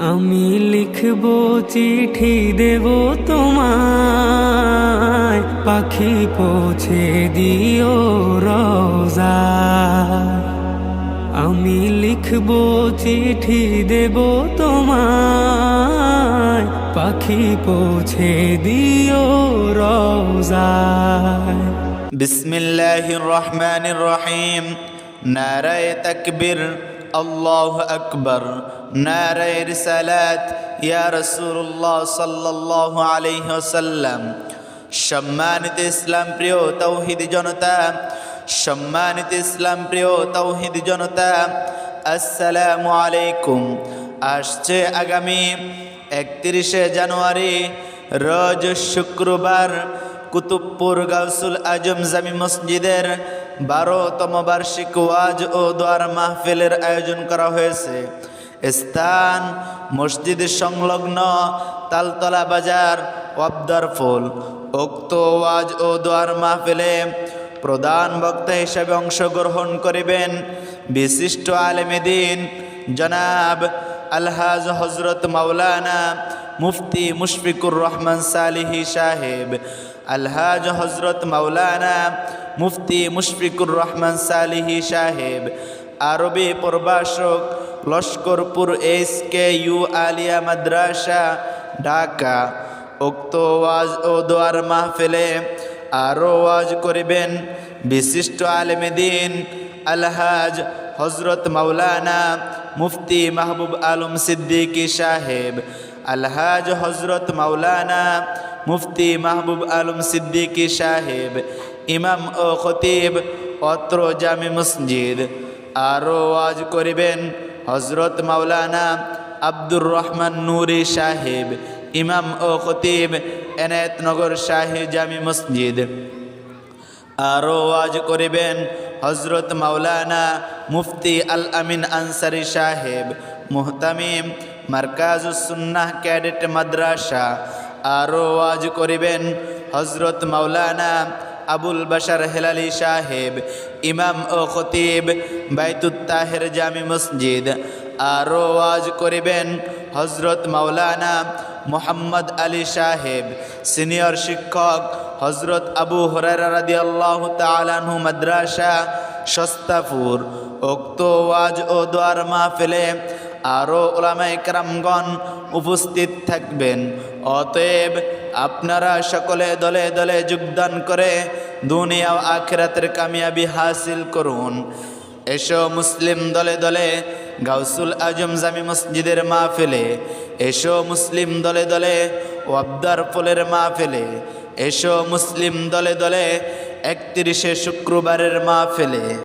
আমি লিখব চিঠি দেব তোমায়। পাখি পৌঁছে দিও রোজা। আমি লিখব চিঠি দেব তোমায়। পাখি পৌঁছে দিও রোজা। বিসমিল্লাহির রহমানির রহিম। নারায় তকবীর। আল্লাহ আকবর। নারায়ের সালাত ইয়া রসুল্লাহ সাল্লাহ আলহ্লাম সম্মানিত ইসলাম প্রিয় তৌহিদ জনতা, সম্মানিত ইসলাম প্রিয় তৌহিদ জনতা, আসসালামু আলাইকুম। আসছে আগামী একত্রিশে জানুয়ারি, রজ শুক্রবার কুতুবপুর গাউসুল আজম জামি মসজিদের বারোতম বার্ষিক ওয়াজ ও দোয়ার মাহফিলের আয়োজন করা হয়েছে। স্থান, মসজিদ সংলগ্ন তালতলা বাজার ওয়াবদার ফুল, উক্ত ওয়াজ ও দোয়ার মাহফিলে প্রধান বক্তা হিসেবে অংশগ্রহণ করিবেন বিশিষ্ট আলেমেদিন জনাব আলহাজ হজরত মাওলানা মুফতি মুশফিকুর রহমান সালিহি সাহেব, আলহাজ হজরত মাওলানা মুফতি মুশফিকুর রহমান সালিহি সাহেব, আরবি প্রভাষক, Laskarpur S K U Alia Madrasa, Dhaka. উক্ত ওয়াজ ও দোয়ার মাহফিলে আরও ওয়াজ করিবেন বিশিষ্ট আলেমেদিন আলহাজ হজরত মাওলানা মুফতি মাহবুব আলম সিদ্দিকী সাহেব, আলহাজ হজরত মাওলানা মুফতি মাহবুব আলম সিদ্দিকী সাহেব ইমাম ও খতিব, অত্র জামি মসজিদ। আরও ওয়াজ করিবেন হজরত মাওলানা আব্দুর রহমান নুরি সাহেব, ইমাম ও খতিব এনায়তনগর শাহী জামি মসজিদ। আরও ওয়াজ করিবেন হজরত মাওলানা মুফতি আল আমিন আনসারি সাহেব, মুহতামিম মার্কাজুসুন্নাহ ক্যাডেট মাদ্রাসা। আরও ওয়াজ করিবেন হজরত মাওলানা আবুল বাশার হেলালি সাহেব, ইমাম ও খতিব বাইতুত্তাহের জামি মসজিদ। আরও ওয়াজ করিবেন হজরত মাওলানা মোহাম্মদ আলী সাহেব, সিনিয়র শিক্ষক হজরত আবু হরারা রাদি আল্লাহ তালানহু মাদ্রাসা, সস্তাপুর। উক্ত ওয়াজ ও দোয়ার মাহফিলে আরও ওলামাই কারামগণ উপস্থিত থাকবেন। অতএব আপনারা সকলে দলে দলে যোগদান করে দুনিয়া আখেরাতের কামিয়াবি হাসিল করুন। এসো মুসলিম দলে দলে গাউসুল আজম জামি মসজিদের মাহফিলে। এসো মুসলিম দলে দলে ওয়াবদার ফুলের মাহফিলে। এসো মুসলিম দলে দলে একত্রিশে শুক্রবারের মাহফিলে।